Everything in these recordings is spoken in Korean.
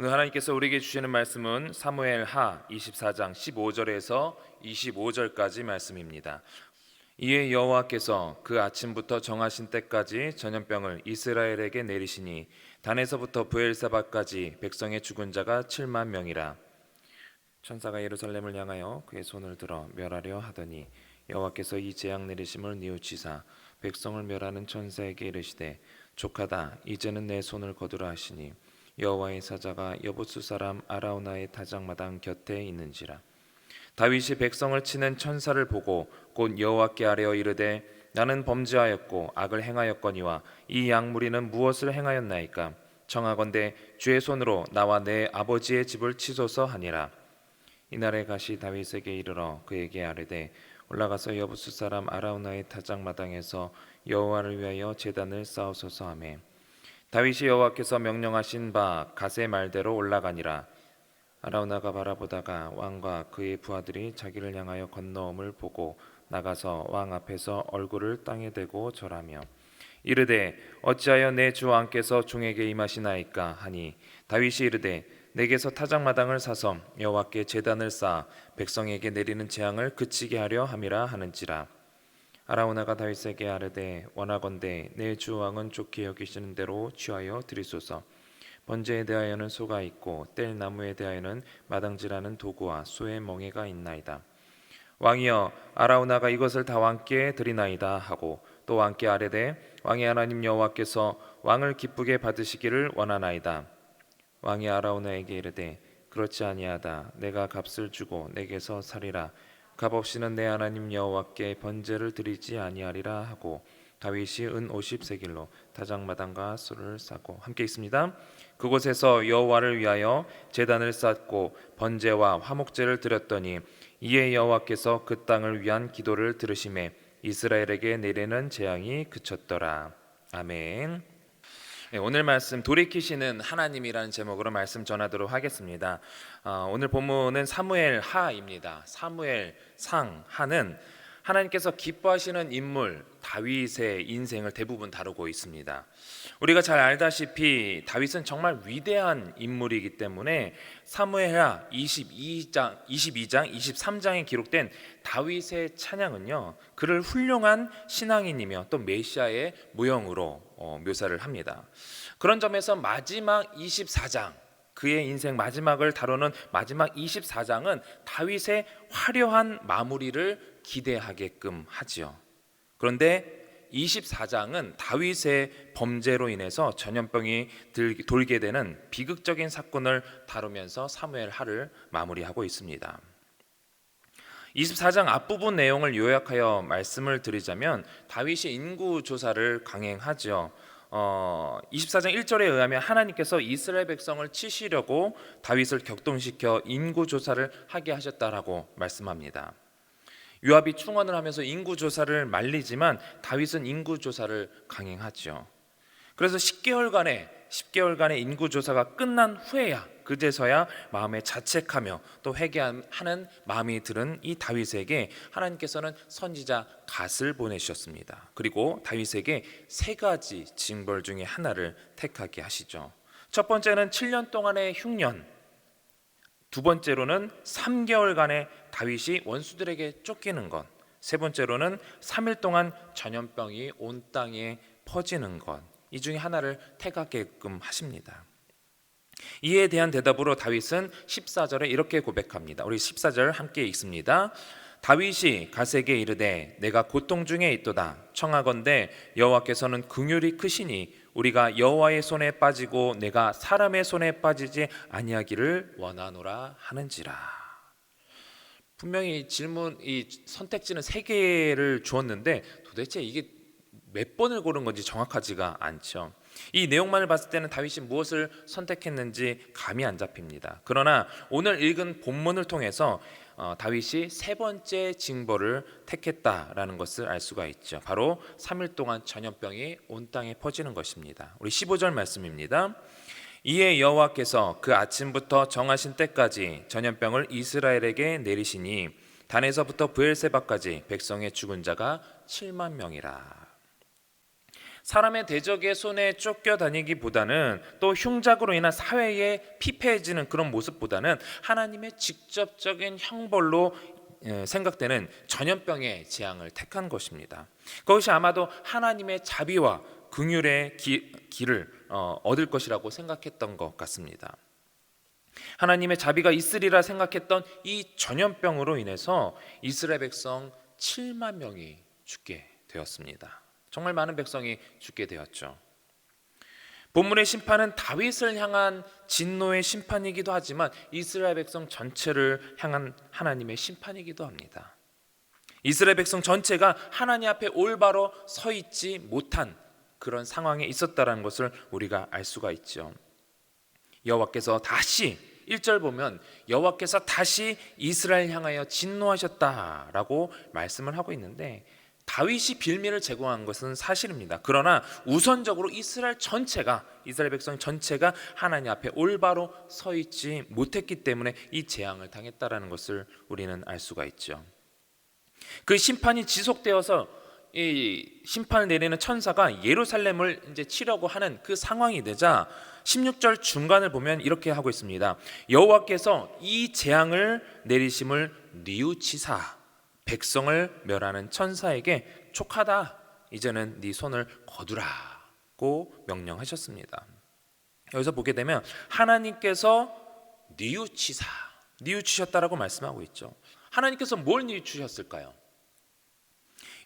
오늘 하나님께서 우리에게 주시는 말씀은 사무엘 하 24장 15절에서 25절까지 말씀입니다. 이에 여호와께서 그 아침부터 정하신 때까지 전염병을 이스라엘에게 내리시니 단에서부터 부엘사바까지 백성의 죽은 자가 7만 명이라 천사가 예루살렘을 향하여 그의 손을 들어 멸하려 하더니 여호와께서 이 재앙 내리심을 뉘우치사 백성을 멸하는 천사에게 이르시되 족하다 이제는 내 손을 거두라 하시니 여호와의 사자가 여보수 사람 아라우나의 타작마당 곁에 있는지라. 다윗이 백성을 치는 천사를 보고 곧 여호와께 아뢰어 이르되 나는 범죄하였고 악을 행하였거니와 이 양무리는 무엇을 행하였나이까? 청하건대 주의 손으로 나와 내 아버지의 집을 치소서 하니라. 이날에 가시 다윗에게 이르러 그에게 아뢰되 올라가서 여부수 사람 아라우나의 타작마당에서 여호와를 위하여 제단을 쌓으소서 하매 다윗이 여호와께서 명령하신 바 가세 말대로 올라가니라. 아라우나가 바라보다가 왕과 그의 부하들이 자기를 향하여 건너옴을 보고 나가서 왕 앞에서 얼굴을 땅에 대고 절하며 이르되 어찌하여 내 주 왕께서 종에게 임하시나이까 하니? 다윗이 이르되 내게서 타작마당을 사서 여호와께 제단을 쌓아 백성에게 내리는 재앙을 그치게 하려 함이라 하는지라 아라우나가 다윗에게 아뢰되 원하건대 내 주 왕은 좋게 여기시는 대로 취하여 드리소서. 번제에 대하여는 소가 있고 뗄 나무에 대하여는 마당질하는 도구와 소의 멍에가 있나이다. 왕이여 아라우나가 이것을 다 왕께 드리나이다 하고 또 왕께 아뢰되 왕의 하나님 여호와께서 왕을 기쁘게 받으시기를 원하나이다. 왕이 아라우나에게 이르되 그렇지 아니하다. 내가 값을 주고 내게서 살이라 값 없이는 내 하나님 여호와께 번제를 드리지 아니하리라 하고 다윗이 은 50세길로 다장마당과 소를 싸고 함께 있습니다. 그곳에서 여호와를 위하여 제단을 쌓고 번제와 화목제를 드렸더니 이에 여호와께서 그 땅을 위한 기도를 들으심에 이스라엘에게 내리는 재앙이 그쳤더라. 아멘. 네, 오늘 말씀 돌이키시는 하나님이라는 제목으로 말씀 전하도록 하겠습니다. 어, 오늘 본문은 사무엘 하입니다. 사무엘 상 하는 하나님께서 기뻐하시는 인물 다윗의 인생을 대부분 다루고 있습니다. 우리가 잘 알다시피 다윗은 정말 위대한 인물이기 때문에 사무엘하 22장, 22장, 23장에 기록된 다윗의 찬양은요. 그를 훌륭한 신앙인이며 또 메시아의 모형으로 어, 묘사를 합니다. 그런 점에서 마지막 24장 그의 인생 마지막을 다루는 마지막 24장은 다윗의 화려한 마무리를 기대하게끔 하지요. 그런데 24장은 다윗의 범죄로 인해서 전염병이 돌게 되는 비극적인 사건을 다루면서 사무엘 하를 마무리하고 있습니다. 24장 앞부분 내용을 요약하여 말씀을 드리자면 다윗이 인구 조사를 강행하죠. 어, 24장 1절에 의하면 하나님께서 이스라엘 백성을 치시려고 다윗을 격동시켜 인구 조사를 하게 하셨다라고 말씀합니다. 요압이 충원을 하면서 인구 조사를 말리지만 다윗은 인구 조사를 강행하죠. 그래서 10개월간의 10개월간의 인구 조사가 끝난 후에야 그제서야 마음에 자책하며 또 회개하는 마음이 들은 이 다윗에게 하나님께서는 선지자 갓을 보내셨습니다. 그리고 다윗에게 세 가지 징벌 중에 하나를 택하게 하시죠. 첫 번째는 7년 동안의 흉년, 두 번째로는 3개월간의 다윗이 원수들에게 쫓기는 것, 세 번째로는 3일 동안 전염병이 온 땅에 퍼지는 것, 이 중에 하나를 택하게끔 하십니다. 이에 대한 대답으로 다윗은 14절에 이렇게 고백합니다. 우리 14절 함께 읽습니다. 다윗이 가세게 이르되 내가 고통 중에 있도다 청하건대 여호와께서는 긍휼이 크시니 우리가 여호와의 손에 빠지고 내가 사람의 손에 빠지지 아니하기를 원하노라 하는지라. 분명히 질문 이 선택지는 세 개를 주었는데 도대체 이게 몇 번을 고른 건지 정확하지가 않죠. 이 내용만을 봤을 때는 다윗이 무엇을 선택했는지 감이 안 잡힙니다. 그러나 오늘 읽은 본문을 통해서 어, 다윗이 세 번째 징벌을 택했다라는 것을 알 수가 있죠. 바로 3일 동안 전염병이 온 땅에 퍼지는 것입니다. 우리 15절 말씀입니다. 이에 여호와께서 그 아침부터 정하신 때까지 전염병을 이스라엘에게 내리시니 단에서부터 부엘세바까지 백성의 죽은 자가 7만 명이라. 사람의 대적의 손에 쫓겨 다니기보다는 또 흉작으로 인한 사회에 피폐해지는 그런 모습보다는 하나님의 직접적인 형벌로 예, 생각되는 전염병의 재앙을 택한 것입니다. 그것이 아마도 하나님의 자비와 긍휼의 기, 길을 어, 얻을 것이라고 생각했던 것 같습니다. 하나님의 자비가 있으리라 생각했던 이 전염병으로 인해서 이스라엘 백성 7만 명이 죽게 되었습니다. 정말 많은 백성이 죽게 되었죠. 본문의 심판은 다윗을 향한 진노의 심판이기도 하지만 이스라엘 백성 전체를 향한 하나님의 심판이기도 합니다. 이스라엘 백성 전체가 하나님 앞에 올바로 서 있지 못한 그런 상황에 있었다라는 것을 우리가 알 수가 있죠. 여호와께서 다시 1절 보면 여호와께서 다시 이스라엘 향하여 진노하셨다라고 말씀을 하고 있는데 다윗이 빌미를 제공한 것은 사실입니다. 그러나 우선적으로 이스라엘 전체가 이스라엘 백성 전체가 하나님 앞에 올바로 서 있지 못했기 때문에 이 재앙을 당했다라는 것을 우리는 알 수가 있죠. 그 심판이 지속되어서 이 심판을 내리는 천사가 예루살렘을 이제 치려고 하는 그 상황이 되자 16절 중간을 보면 이렇게 하고 있습니다. 여호와께서 이 재앙을 내리심을 뉘우치사 백성을 멸하는 천사에게 촉하다. 이제는 네 손을 거두라고 명령하셨습니다. 여기서 보게 되면 하나님께서 뉘우치사 뉘우치셨다라고 말씀하고 있죠. 하나님께서 뭘 뉘우치셨을까요?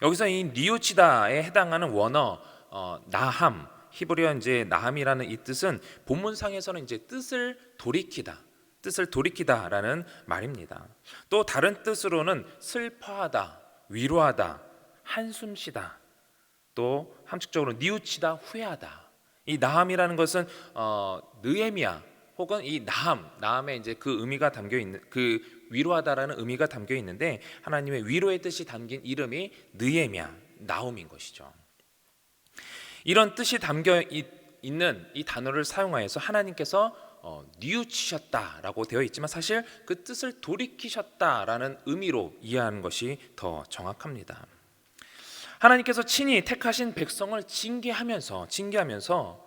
여기서 이 뉘우치다에 해당하는 원어 어, 나함 히브리어 이제 나함이라는 이 뜻은 본문상에서는 이제 뜻을 돌이키다, 뜻을 돌이키다라는 말입니다. 또 다른 뜻으로는 슬퍼하다, 위로하다, 한숨 쉬다, 또 함축적으로 뉘우치다, 후회하다. 이 나함이라는 것은 어, 느에미아 혹은 이 나함, 나함에 이제 그 의미가 담겨 있는 그 위로하다라는 의미가 담겨 있는데 하나님의 위로의 뜻이 담긴 이름이 느에미아, 나움인 것이죠. 이런 뜻이 담겨 있, 있는 이 단어를 사용하여서 하나님께서 어, 뉘우치셨다라고 되어 있지만 사실 그 뜻을 돌이키셨다라는 의미로 이해하는 것이 더 정확합니다. 하나님께서 친히 택하신 백성을 징계하면서 징계하면서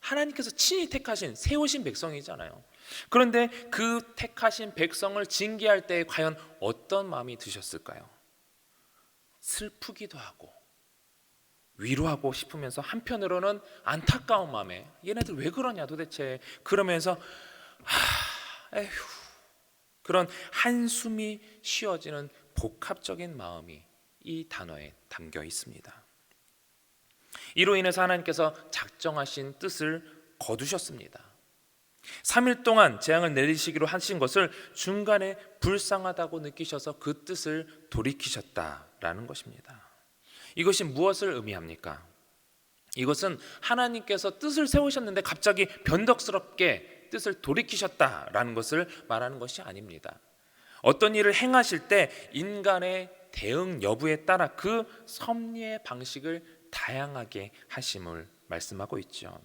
하나님께서 친히 택하신 세우신 백성이잖아요. 그런데 그 택하신 백성을 징계할 때 과연 어떤 마음이 드셨을까요? 슬프기도 하고 위로하고 싶으면서 한편으로는 안타까운 마음에 얘네들 왜 그러냐 도대체 그러면서 하, 에휴 그런 한숨이 쉬어지는 복합적인 마음이 이 단어에 담겨 있습니다. 이로 인해서 하나님께서 작정하신 뜻을 거두셨습니다. 3일 동안 재앙을 내리시기로 하신 것을 중간에 불쌍하다고 느끼셔서 그 뜻을 돌이키셨다라는 것입니다. 이것이 무엇을 의미합니까? 이것은 하나님께서 뜻을 세우셨는데 갑자기 변덕스럽게 뜻을 돌이키셨다라는 것을 말하는 것이 아닙니다. 어떤 일을 행하실 때 인간의 대응 여부에 따라 그 섭리의 방식을 다양하게 하심을 말씀하고 있죠.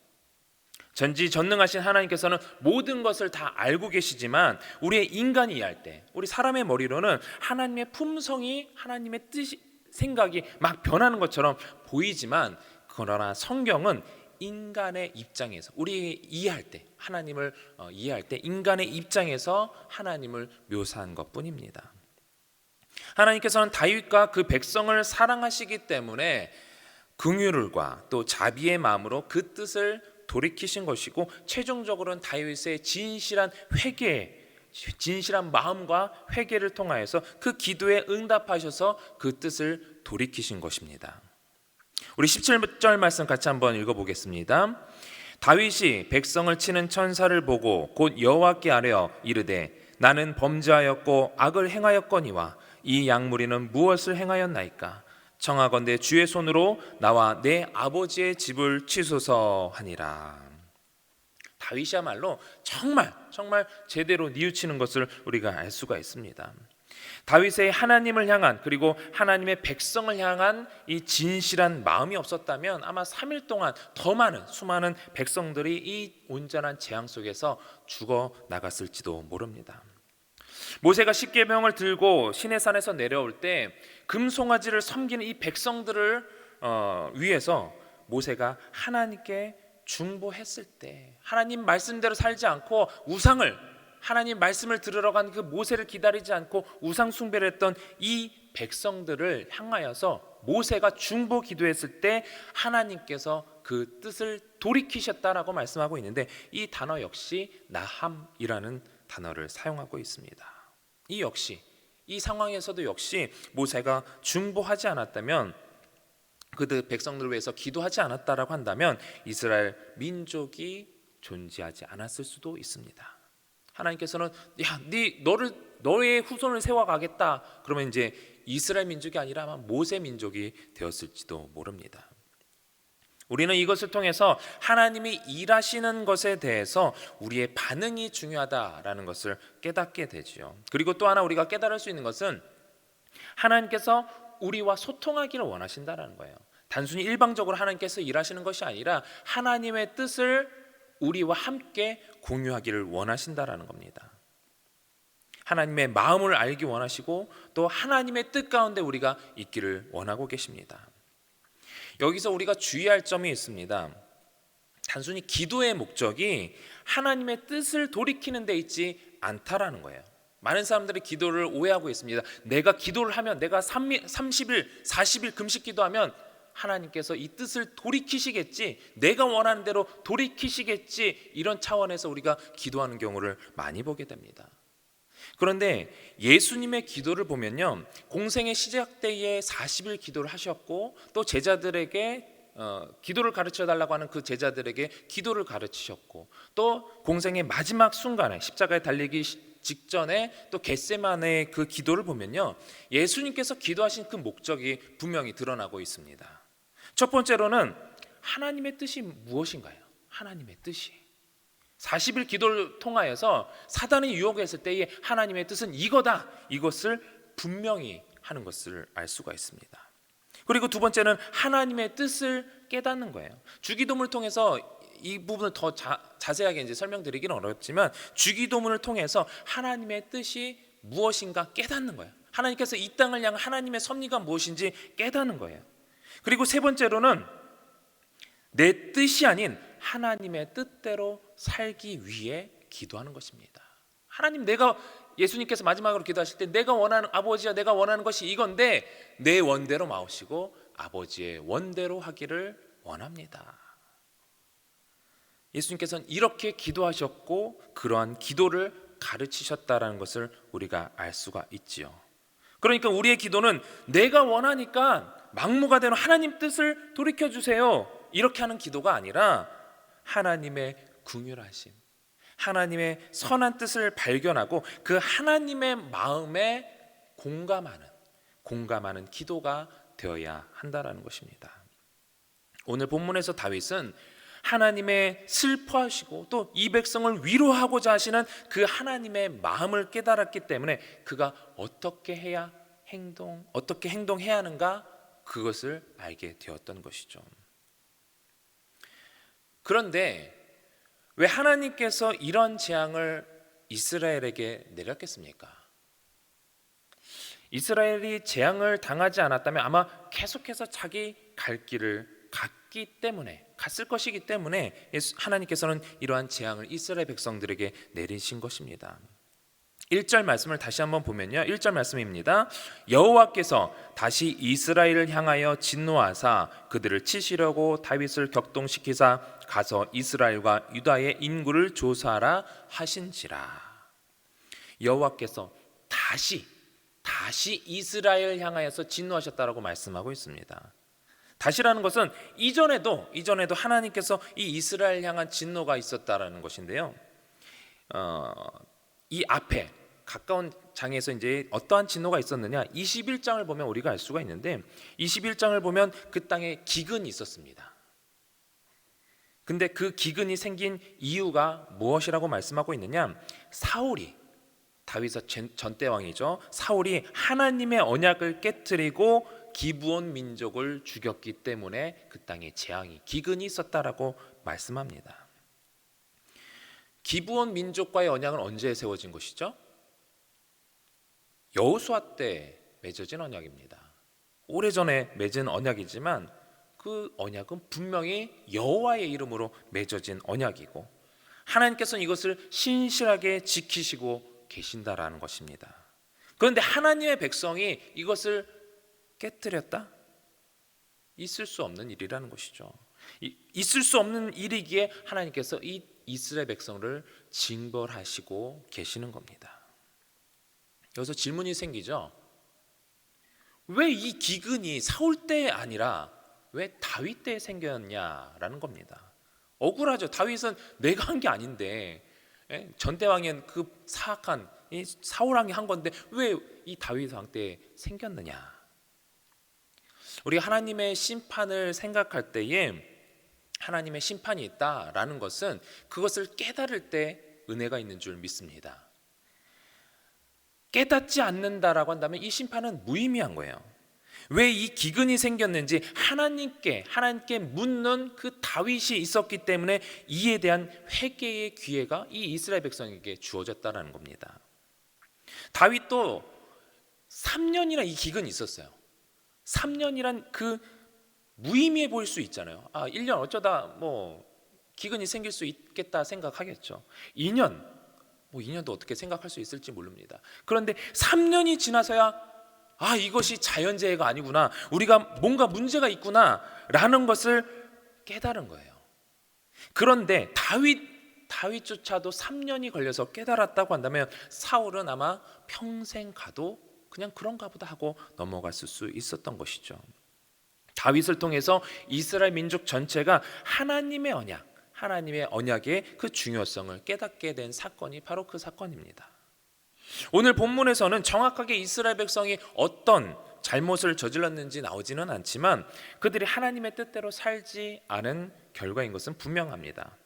전지 전능하신 하나님께서는 모든 것을 다 알고 계시지만 우리의 인간이 이해할 때, 우리 사람의 머리로는 하나님의 품성이 하나님의 뜻이 생각이 막 변하는 것처럼 보이지만 그러나 성경은 인간의 입장에서 우리 이해할 때 하나님을 어, 이해할 때 인간의 입장에서 하나님을 묘사한 것뿐입니다. 하나님께서는 다윗과 그 백성을 사랑하시기 때문에 긍휼과 또 자비의 마음으로 그 뜻을 돌이키신 것이고 최종적으로는 다윗의 진실한 회개 진실한 마음과 회개를 통하여서 그 기도에 응답하셔서 그 뜻을 돌이키신 것입니다. 우리 17절 말씀 같이 한번 읽어 보겠습니다. 다윗이 백성을 치는 천사를 보고 곧 여호와께 아뢰어 이르되 나는 범죄하였고 악을 행하였거니와 이 양무리는 무엇을 행하였나이까 청하건대 주의 손으로 나와 내 아버지의 집을 치소서 하니라. 다윗이야말로 정말 정말 제대로 뉘우치는 것을 우리가 알 수가 있습니다. 다윗의 하나님을 향한 그리고 하나님의 백성을 향한 이 진실한 마음이 없었다면 아마 3일 동안 더 많은 수많은 백성들이 이 온전한 재앙 속에서 죽어 나갔을지도 모릅니다. 모세가 십계명을 들고 시내산에서 내려올 때 금송아지를 섬기는 이 백성들을 어, 위해서 모세가 하나님께 중보했을 때 하나님 말씀대로 살지 않고 우상을 하나님 말씀을 들으러 간 그 모세를 기다리지 않고 우상 숭배를 했던 이 백성들을 향하여서 모세가 중보 기도했을 때 하나님께서 그 뜻을 돌이키셨다라고 말씀하고 있는데 이 단어 역시 나함이라는 단어를 사용하고 있습니다. 이 역시 이 상황에서도 역시 모세가 중보하지 않았다면 그들 백성들을 위해서 기도하지 않았다라고 한다면 이스라엘 민족이 존재하지 않았을 수도 있습니다. 하나님께서는 야, 네 너를 너의 후손을 세워 가겠다. 그러면 이제 이스라엘 민족이 아니라 아마 모세 민족이 되었을지도 모릅니다. 우리는 이것을 통해서 하나님이 일하시는 것에 대해서 우리의 반응이 중요하다라는 것을 깨닫게 되지요. 그리고 또 하나 우리가 깨달을 수 있는 것은 하나님께서 우리와 소통하기를 원하신다라는 거예요. 단순히 일방적으로 하나님께서 일하시는 것이 아니라 하나님의 뜻을 우리와 함께 공유하기를 원하신다라는 겁니다. 하나님의 마음을 알기 원하시고 또 하나님의 뜻 가운데 우리가 있기를 원하고 계십니다. 여기서 우리가 주의할 점이 있습니다. 단순히 기도의 목적이 하나님의 뜻을 돌이키는 데 있지 않다라는 거예요. 많은 사람들이 기도를 오해하고 있습니다. 내가 기도를 하면 내가 30일, 40일 금식 기도하면 하나님께서 이 뜻을 돌이키시겠지, 내가 원하는 대로 돌이키시겠지, 이런 차원에서 우리가 기도하는 경우를 많이 보게 됩니다. 그런데 예수님의 기도를 보면요. 공생의 시작 때에 40일 기도를 하셨고 또 제자들에게 어, 기도를 가르쳐 달라고 하는 그 제자들에게 기도를 가르치셨고 또 공생의 마지막 순간에 십자가에 달리기 시- 직전에 또 겟세만의 그 기도를 보면요. 예수님께서 기도하신 그 목적이 분명히 드러나고 있습니다. 첫 번째로는 하나님의 뜻이 무엇인가요? 하나님의 뜻이 40일 기도를 통하여서 사단이 유혹했을 때에 하나님의 뜻은 이거다. 이것을 분명히 하는 것을 알 수가 있습니다. 그리고 두 번째는 하나님의 뜻을 깨닫는 거예요. 주기도문을 통해서 이 부분을 더 자, 자세하게 이제 설명드리기는 어렵지만 주기도문을 통해서 하나님의 뜻이 무엇인가 깨닫는 거예요. 하나님께서 이 땅을 향한 하나님의 섭리가 무엇인지 깨닫는 거예요. 그리고 세 번째로는 내 뜻이 아닌 하나님의 뜻대로 살기 위해 기도하는 것입니다. 하나님 내가 예수님께서 마지막으로 기도하실 때 내가 원하는 아버지야 내가 원하는 것이 이건데 내 원대로 마오시고 아버지의 원대로 하기를 원합니다. 예수님께서는 이렇게 기도하셨고 그러한 기도를 가르치셨다라는 것을 우리가 알 수가 있지요. 그러니까 우리의 기도는 내가 원하니까 막무가 되는 하나님 뜻을 돌이켜 주세요. 이렇게 하는 기도가 아니라 하나님의 궁휼하심, 하나님의 선한 뜻을 발견하고 그 하나님의 마음에 공감하는 공감하는 기도가 되어야 한다라는 것입니다. 오늘 본문에서 다윗은 하나님의 슬퍼하시고 또 이 백성을 위로하고자 하시는 그 하나님의 마음을 깨달았기 때문에 그가 어떻게 해야 행동 어떻게 행동해야 하는가 그것을 알게 되었던 것이죠. 그런데 왜 하나님께서 이런 재앙을 이스라엘에게 내렸겠습니까? 이스라엘이 재앙을 당하지 않았다면 아마 계속해서 자기 갈 길을 갔기 때문에 갔을 것이기 때문에 하나님께서는 이러한 재앙을 이스라엘 백성들에게 내리신 것입니다. 1절 말씀을 다시 한번 보면요. 1절 말씀입니다. 여호와께서 다시 이스라엘을 향하여 진노하사 그들을 치시려고 다윗을 격동시키사 가서 이스라엘과 유다의 인구를 조사하라 하신지라. 여호와께서 다시 다시 이스라엘 향하여서 진노하셨다라고 말씀하고 있습니다. 다시라는 것은 이전에도 이전에도 하나님께서 이 이스라엘 향한 진노가 있었다라는 것인데요. 어, 이 앞에 가까운 장에서 이제 어떠한 진노가 있었느냐? 21장을 보면 우리가 알 수가 있는데 21장을 보면 그 땅에 기근이 있었습니다. 근데 그 기근이 생긴 이유가 무엇이라고 말씀하고 있느냐? 사울이 다윗의 전- 전대왕이죠. 사울이 하나님의 언약을 깨뜨리고 기브온 민족을 죽였기 때문에 그 땅에 재앙이 기근이 있었다라고 말씀합니다. 기브온 민족과의 언약은 언제 세워진 것이죠? 여호수아 때 맺어진 언약입니다. 오래전에 맺은 언약이지만 그 언약은 분명히 여호와의 이름으로 맺어진 언약이고 하나님께서는 이것을 신실하게 지키시고 계신다라는 것입니다. 그런데 하나님의 백성이 이것을 깨뜨렸다? 있을 수 없는 일이라는 것이죠. 이- 있을 수 없는 일이기에 하나님께서 이 이스라엘 백성을 징벌하시고 계시는 겁니다. 여기서 질문이 생기죠. 왜 이 기근이 사울 때 아니라 왜 다윗 때 생겼냐라는 겁니다. 억울하죠. 다윗은 내가 한 게 아닌데 예? 전대왕은 그 사악한 이 사울 왕이 한 건데 왜 이 다윗 왕 때 생겼느냐? 우리 하나님의 심판을 생각할 때에 하나님의 심판이 있다라는 것은 그것을 깨달을 때 은혜가 있는 줄 믿습니다. 깨닫지 않는다라고 한다면 이 심판은 무의미한 거예요. 왜 이 기근이 생겼는지 하나님께 하나님께 묻는 그 다윗이 있었기 때문에 이에 대한 회개의 기회가 이 이스라엘 백성에게 주어졌다라는 겁니다. 다윗도 3년이나 이 기근이 있었어요. 3년이란 그 무의미해 보일 수 있잖아요. 아, 1년 어쩌다 뭐 기근이 생길 수 있겠다 생각하겠죠. 2년 뭐 2년도 어떻게 생각할 수 있을지 모릅니다. 그런데 3년이 지나서야 아, 이것이 자연재해가 아니구나. 우리가 뭔가 문제가 있구나라는 것을 깨달은 거예요. 그런데 다윗 다윗조차도 3년이 걸려서 깨달았다고 한다면 사울은 아마 평생 가도 그냥 그런가 보다 하고 넘어갔을 수 있었던 것이죠. 다윗을 통해서 이스라엘 민족 전체가 하나님의 언약, 하나님의 언약의 그 중요성을 깨닫게 된 사건이 바로 그 사건입니다. 오늘 본문에서는 정확하게 이스라엘 백성이 어떤 잘못을 저질렀는지 나오지는 않지만 그들이 하나님의 뜻대로 살지 않은 결과인 것은 분명합니다.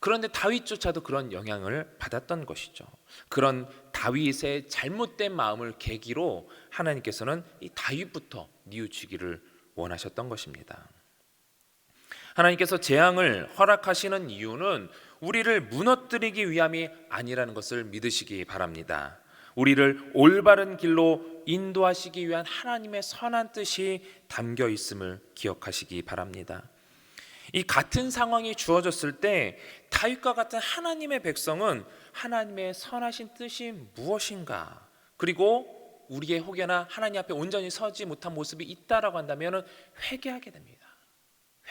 그런데 다윗조차도 그런 영향을 받았던 것이죠. 그런 다윗의 잘못된 마음을 계기로 하나님께서는 이 다윗부터 뉘우치기를 원하셨던 것입니다. 하나님께서 재앙을 허락하시는 이유는 우리를 무너뜨리기 위함이 아니라는 것을 믿으시기 바랍니다. 우리를 올바른 길로 인도하시기 위한 하나님의 선한 뜻이 담겨 있음을 기억하시기 바랍니다. 이 같은 상황이 주어졌을 때 다윗과 같은 하나님의 백성은 하나님의 선하신 뜻이 무엇인가 그리고 우리의 혹여나 하나님 앞에 온전히 서지 못한 모습이 있다라고 한다면 회개하게 됩니다.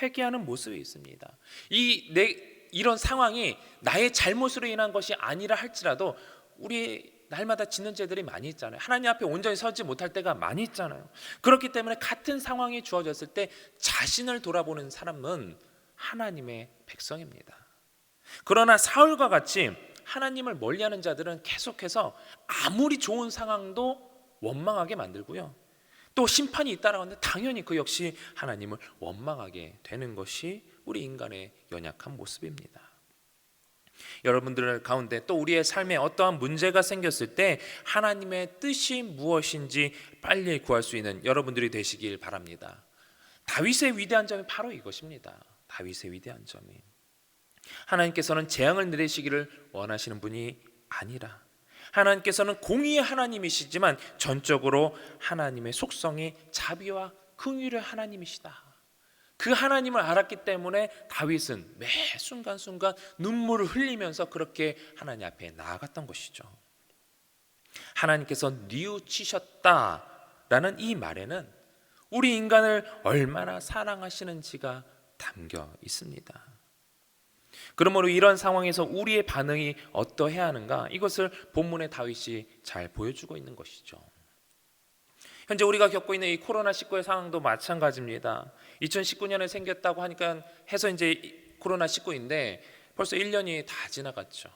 회개하는 모습이 있습니다. 이 내 이런 상황이 나의 잘못으로 인한 것이 아니라 할지라도 우리 날마다 짓는 죄들이 많이 있잖아요. 하나님 앞에 온전히 서지 못할 때가 많이 있잖아요. 그렇기 때문에 같은 상황이 주어졌을 때 자신을 돌아보는 사람은 하나님의 백성입니다. 그러나 사울과 같이 하나님을 멀리하는 자들은 계속해서 아무리 좋은 상황도 원망하게 만들고요. 또 심판이 있다라고 하는데 당연히 그 역시 하나님을 원망하게 되는 것이 우리 인간의 연약한 모습입니다. 여러분들 가운데 또 우리의 삶에 어떠한 문제가 생겼을 때 하나님의 뜻이 무엇인지 빨리 구할 수 있는 여러분들이 되시길 바랍니다. 다윗의 위대한 점이 바로 이것입니다. 다윗의 위대한 점이 하나님께서는 재앙을 내리시기를 원하시는 분이 아니라 하나님께서는 공의의 하나님이시지만 전적으로 하나님의 속성이 자비와 긍휼의 하나님이시다. 그 하나님을 알았기 때문에 다윗은 매 순간순간 눈물을 흘리면서 그렇게 하나님 앞에 나아갔던 것이죠. 하나님께서 뉘우치셨다라는 이 말에는 우리 인간을 얼마나 사랑하시는지가 담겨 있습니다. 그러므로 이런 상황에서 우리의 반응이 어떠해야 하는가 이것을 본문의 다윗이 잘 보여주고 있는 것이죠. 현재 우리가 겪고 있는 이 코로나 19의 상황도 마찬가지입니다. 2019년에 생겼다고 하니까 해서 이제 코로나 19인데 벌써 1년이 다 지나갔죠.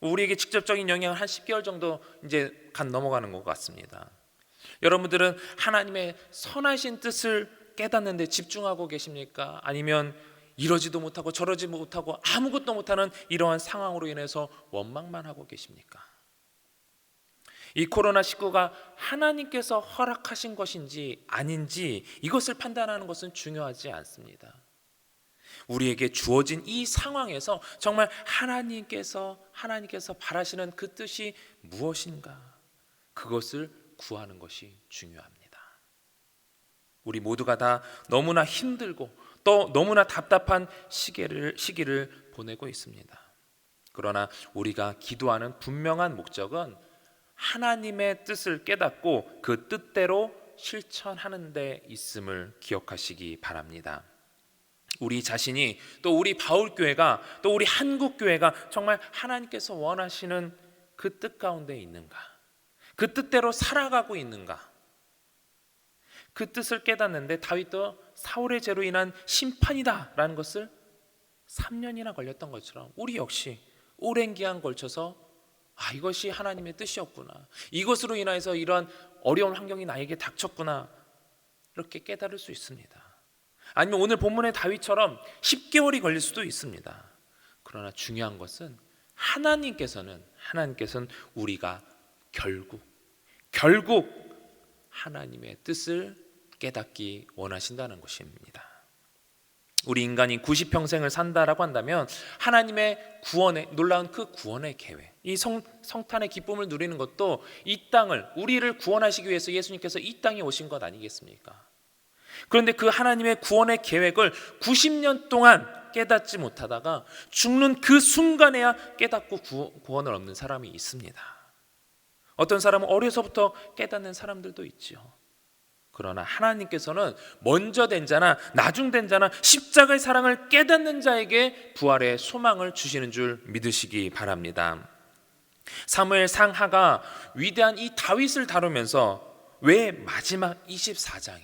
우리에게 직접적인 영향을 한 10개월 정도 이제 간 넘어가는 것 같습니다. 여러분들은 하나님의 선하신 뜻을 깨닫는데 집중하고 계십니까? 아니면 이러지도 못하고 저러지 못하고 아무것도 못하는 이러한 상황으로 인해서 원망만 하고 계십니까? 이 코로나19가 하나님께서 허락하신 것인지 아닌지 이것을 판단하는 것은 중요하지 않습니다. 우리에게 주어진 이 상황에서 정말 하나님께서 하나님께서 바라시는 그 뜻이 무엇인가 그것을 구하는 것이 중요합니다. 우리 모두가 다 너무나 힘들고 또 너무나 답답한 시기를 시기를 보내고 있습니다. 그러나 우리가 기도하는 분명한 목적은 하나님의 뜻을 깨닫고 그 뜻대로 실천하는 데 있음을 기억하시기 바랍니다. 우리 자신이 또 우리 바울 교회가 또 우리 한국 교회가 정말 하나님께서 원하시는 그 뜻 가운데 있는가? 그 뜻대로 살아가고 있는가? 그 뜻을 깨닫는데 다윗도 사울의 죄로 인한 심판이다라는 것을 3년이나 걸렸던 것처럼 우리 역시 오랜 기간 걸쳐서 아 이것이 하나님의 뜻이었구나. 이것으로 인하여서 이러한 어려운 환경이 나에게 닥쳤구나. 이렇게 깨달을 수 있습니다. 아니면 오늘 본문의 다윗처럼 10개월이 걸릴 수도 있습니다. 그러나 중요한 것은 하나님께서는 하나님께서는 우리가 결국 결국 하나님의 뜻을 깨닫기 원하신다는 것입니다. 우리 인간이 90평생을 산다라고 한다면 하나님의 구원의 놀라운 그 구원의 계획, 이 성, 성탄의 기쁨을 누리는 것도 이 땅을 우리를 구원하시기 위해서 예수님께서 이 땅에 오신 것 아니겠습니까? 그런데 그 하나님의 구원의 계획을 90년 동안 깨닫지 못하다가 죽는 그 순간에야 깨닫고 구, 구원을 얻는 사람이 있습니다. 어떤 사람은 어려서부터 깨닫는 사람들도 있지요. 그러나 하나님께서는 먼저 된 자나 나중 된 자나 십자가의 사랑을 깨닫는 자에게 부활의 소망을 주시는 줄 믿으시기 바랍니다. 사무엘 상하가 위대한 이 다윗을 다루면서 왜 마지막 24장에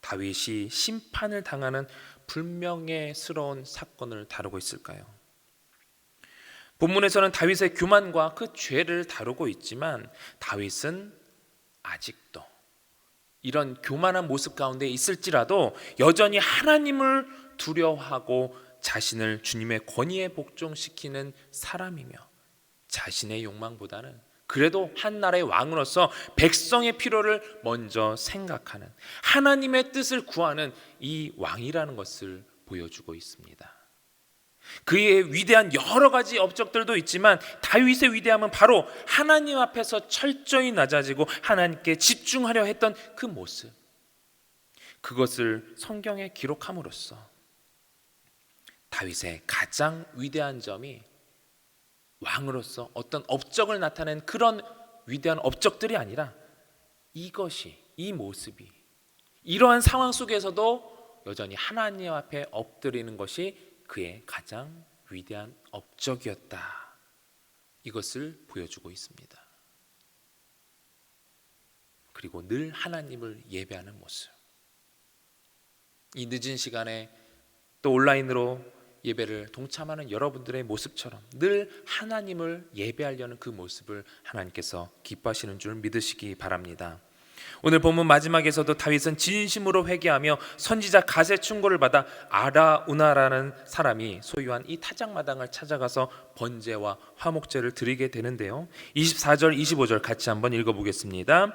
다윗이 심판을 당하는 불명예스러운 사건을 다루고 있을까요? 본문에서는 다윗의 교만과 그 죄를 다루고 있지만 다윗은 아직도 이런 교만한 모습 가운데 있을지라도 여전히 하나님을 두려워하고 자신을 주님의 권위에 복종시키는 사람이며 자신의 욕망보다는 그래도 한 나라의 왕으로서 백성의 필요를 먼저 생각하는 하나님의 뜻을 구하는 이 왕이라는 것을 보여주고 있습니다. 그의 위대한 여러 가지 업적들도 있지만 다윗의 위대함은 바로 하나님 앞에서 철저히 낮아지고 하나님께 집중하려 했던 그 모습. 그것을 성경에 기록함으로써 다윗의 가장 위대한 점이 왕으로서 어떤 업적을 나타낸 그런 위대한 업적들이 아니라 이것이 이 모습이 이러한 상황 속에서도 여전히 하나님 앞에 엎드리는 것이 그의 가장 위대한 업적이었다. 이것을 보여주고 있습니다. 그리고 늘 하나님을 예배하는 모습. 이 늦은 시간에 또 온라인으로 예배를 동참하는 여러분들의 모습처럼 늘 하나님을 예배하려는 그 모습을 하나님께서 기뻐하시는 줄 믿으시기 바랍니다. 오늘 본문 마지막에서도 다윗은 진심으로 회개하며 선지자 가세 충고를 받아 아라우나라는 사람이 소유한 이 타작마당을 찾아가서 번제와 화목제를 드리게 되는데요. 24절 25절 같이 한번 읽어 보겠습니다.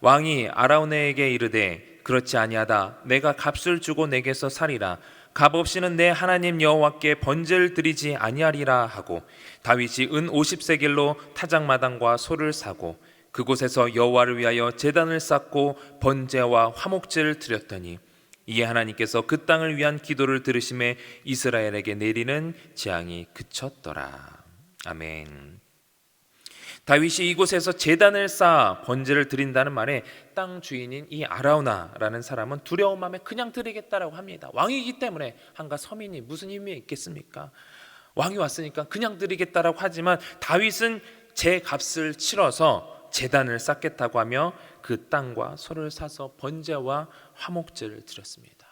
왕이 아라우나에게 이르되 그렇지 아니하다 내가 값을 주고 내게서 살이라 값 없이는 내 하나님 여호와께 번제를 드리지 아니하리라 하고 다윗이 은 50세겔로 타작마당과 소를 사고 그곳에서 여호와를 위하여 제단을 쌓고 번제와 화목제를 드렸더니 이에 하나님께서 그 땅을 위한 기도를 들으심에 이스라엘에게 내리는 재앙이 그쳤더라. 아멘. 다윗이 이곳에서 제단을 쌓아 번제를 드린다는 말에 땅 주인인 이 아라우나라는 사람은 두려운 마음에 그냥 드리겠다라고 합니다. 왕이기 때문에 한가 서민이 무슨 힘이 있겠습니까? 왕이 왔으니까 그냥 드리겠다라고 하지만 다윗은 제 값을 치러서 재단을 쌓겠다고 하며 그 땅과 소를 사서 번제와 화목제를 드렸습니다.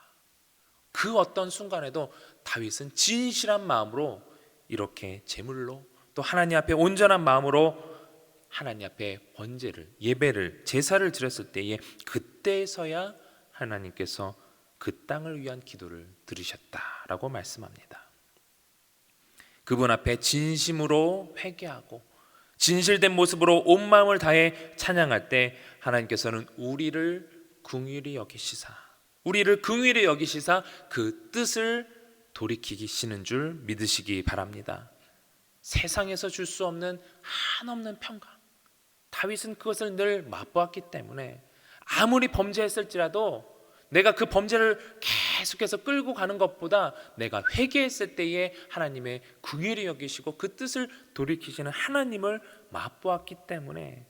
그 어떤 순간에도 다윗은 진실한 마음으로 이렇게 제물로 또 하나님 앞에 온전한 마음으로 하나님 앞에 번제를 예배를 제사를 드렸을 때에 그때서야 하나님께서 그 땅을 위한 기도를 들으셨다라고 말씀합니다. 그분 앞에 진심으로 회개하고 진실된 모습으로 온 마음을 다해 찬양할 때 하나님께서는 우리를 궁휼히 여기시사 우리를 긍휼히 여기시사 그 뜻을 돌이키시는 줄 믿으시기 바랍니다. 세상에서 줄 수 없는 한없는 평강. 다윗은 그것을 늘 맛보았기 때문에 아무리 범죄했을지라도 내가 그 범죄를 계속해서 끌고 가는 것보다 내가 회개했을 때에 하나님의 궁예를 여기시고 그 뜻을 돌이키시는 하나님을 맛보았기 때문에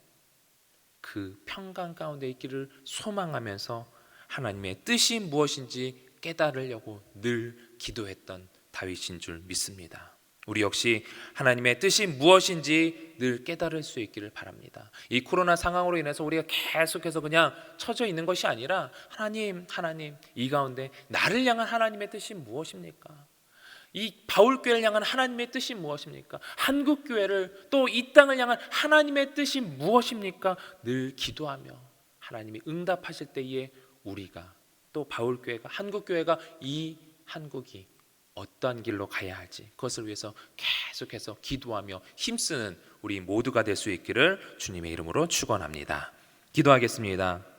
그 평강 가운데 있기를 소망하면서 하나님의 뜻이 무엇인지 깨달으려고 늘 기도했던 다윗인 줄 믿습니다. 우리 역시 하나님의 뜻이 무엇인지 늘 깨달을 수 있기를 바랍니다. 이 코로나 상황으로 인해서 우리가 계속해서 그냥 처져 있는 것이 아니라 하나님, 하나님 이 가운데 나를 향한 하나님의 뜻이 무엇입니까? 이 바울 교회를 향한 하나님의 뜻이 무엇입니까? 한국 교회를 또 이 땅을 향한 하나님의 뜻이 무엇입니까? 늘 기도하며 하나님이 응답하실 때에 우리가 또 바울 교회가 한국 교회가 이 한국이 어떠한 길로 가야 할지 그것을 위해서 계속해서 기도하며 힘쓰는 우리 모두가 될 수 있기를 주님의 이름으로 축원합니다. 기도하겠습니다.